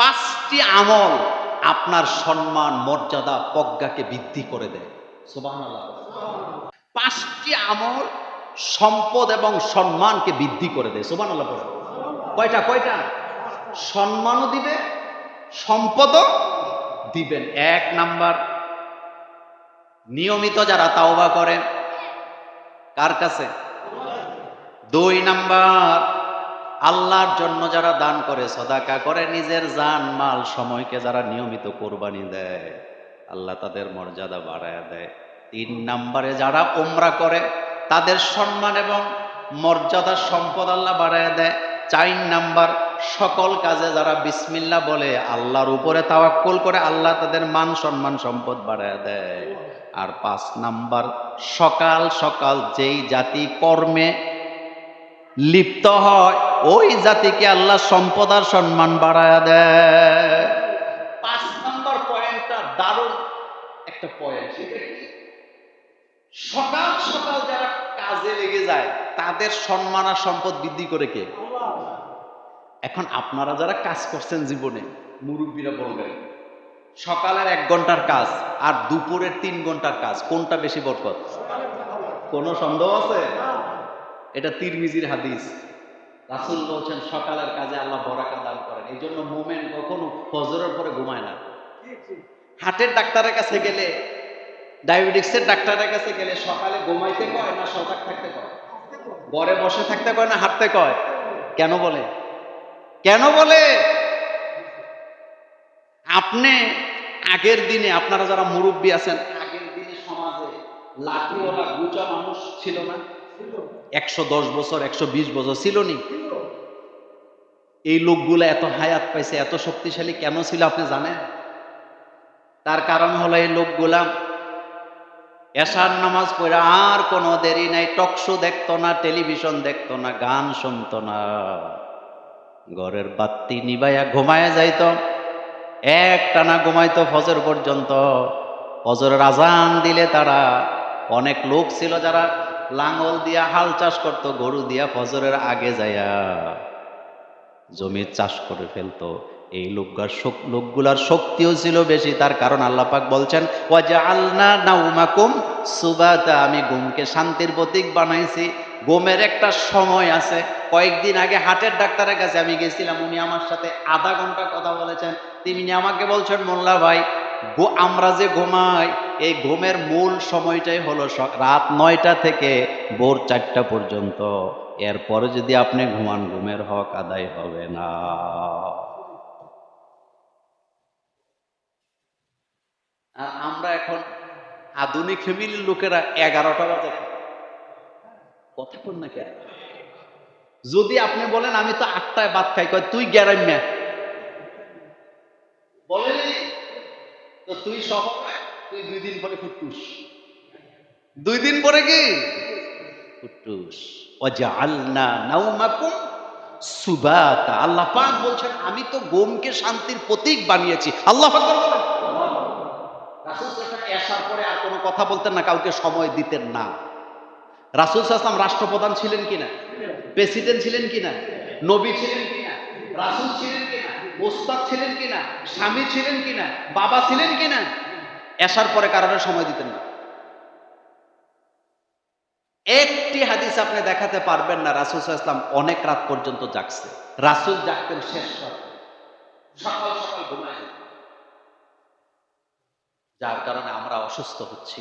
পাঁচটি আমল আপনার সম্মান, মর্যাদা, প্রজ্ঞাকে বৃদ্ধি করে দেয়। পাঁচটি আমল সম্পদ এবং সম্মানকে বৃদ্ধি করে দেয়। সুবহানাল্লাহ পড়ে কয়টা? কয়টা? সম্মানও দিবে, সম্পদও দিবেন। এক নাম্বার, নিয়মিত যারা তাওবা করেন, কার কাছে? দুই নাম্বার আল্লাহর জন্য যারা দান করে, সদাকা করে, নিজের জান, মাল, সময়কে যারা নিয়মিত কোরবানি দেয়, আল্লাহ তাদের মর্যাদা বাড়ায় দেয়। তিন নাম্বারে যারা ওমরা করে, তাদের সম্মান এবং মর্যাদা সম্পদ আল্লাহ বাড়ায় দেয়। চার নাম্বার, সকল কাজে যারা বিসমিল্লা বলে, আল্লাহর উপরে তাওয়াক্কুল করে, আল্লাহ তাদের মান সম্মান সম্পদ বাড়ায় দেয়। আর পাঁচ নাম্বার, সকাল সকাল যেই জাতি কর্মে লিপ্ত হয় ওই জাতিকে আল্লাহ সম্পদ আর সম্মান বাড়ায় দেয়। পাঁচ নম্বর পয়েন্টটা দারুণ একটা পয়েন্ট সকাল সকাল যারা কাজে লেগে যায় তাদের সম্মান আর সম্পদ বৃদ্ধি করে কে? এখন আপনারা যারা কাজ করছেন জীবনে মুরব্বীরা বলবেন সকালের এক ঘণ্টার কাজ আর দুপুরের তিন ঘণ্টার কাজ কোনটা বেশি বরকত? কোনো সন্দেহ আছে? এটা তিরমিজির হাদিস। রাসুল বলছেন, সকালের কাজে আল্লাহ বরাকা দান করেন। এই জন্য মোমেন কখনো ফজরের পরে ঘুমায় না। হার্টের ডাক্তারের কাছে গেলে, ডায়াবেটিক্সের ডাক্তারের কাছে গেলে সকালে ঘুমাইতে কয় না সজাগ থাকতে কয়? ঘরে বসে থাকতে কয় না হাঁটতে কয়? কেন বলে? কেন বলে? আপনি আগের দিনে, আপনারা যারা মুরব্বী আছেন, আগের দিনে সমাজে লাঠিওয়ালা, গুচা মানুষ ছিল না? একশো দশ বছর, একশো বিশ বছর ছিল নি? এই লোকগুলো এত হায়াত পাইছে, এত শক্তিশালী কেন ছিল আপনি জানেন? তার কারণ হলো এই লোকগুলা এশার নামাজ পড়ে আর কোনো দেরি নাই টকশো দেখতো না, টেলিভিশন দেখতো না, গান শুনতো না। ঘরের বাত্তি নিবাইয়া ঘুমায়া যাইত। এক টানা ঘুমাইতো ফজর পর্যন্ত। ফজরের আজান দিলে তারা অনেক লোক ছিল যারা লাঙ্গল দিয়া হাল চাষ করত, গরু দিয়া ফজরের আগে যায়া জমি চাষ করে ফেলতো। এই লোকগার লোকগুলার শক্তিও ছিল বেশি, তার কারণ আল্লাহ পাক বলছেন ওয়াজা আলনা নাউমাকুম সুবাতা আমি ঘুমকে শান্তির প্রতীক বানাইছি। ঘুমের একটা সময় আছে, কয়েকদিন আগে হার্টের ডাক্তারের কাছে আমি গেছিলাম, উনি আমার সাথে আধা ঘণ্টা কথা বলেছেন। তিনি আমাকে বলছেন, মোল্লা ভাই আমরা যে ঘুমাই, এই ঘুমের মূল সময়টাই হলো রাত নয়টা থেকে ভোর চারটা পর্যন্ত। এরপরে যদি আপনি ঘুমান, ঘুমের হক আদায় হবে না। আর আমরা এখন আধুনিক ফ্যামিলির লোকেরা এগারোটা বাজে কথা বল না কেন? যদি আপনি বলেন, আমি তো আটটায় ভাত খাই, কয়, তুই গ্যারাম্যা বলেনি তো তুই সহ, তুই দুই দিন পরে ফুটুস দুই দিন পরে কি? ফুটুস ওয়াজআলনা নাওমাকুম সুবাতা। আল্লাহ পাক বলছেন, আমি তো গোমকে শান্তির প্রতীক বানিয়েছি। আল্লাহ আকবার বলেন। আসার পরে আর কোনো কথা বলতেন না, কাউকে সময় দিতেন না। রাসূল ওয়াসাল্লাম রাষ্ট্রপ্রধান ছিলেন কিনা? প্রেসিডেন্ট ছিলেন কিনা? নবী ছিলেন কিনা? রাসূল ছিলেন কিনা? ওস্তাদ ছিলেন কিনা, স্বামী ছিলেন কিনা, বাবা ছিলেন কিনা, এসার পরে কারণে সময় দিতেন না। একটি হাদিস আপনি দেখাতে পারবেন না, রাসূল ইসলাম অনেক রাত পর্যন্ত জাগছে। রাসূল জাগতেন শেষ সকাল সকাল ঘুমায় যার কারণে আমরা অসুস্থ হচ্ছি।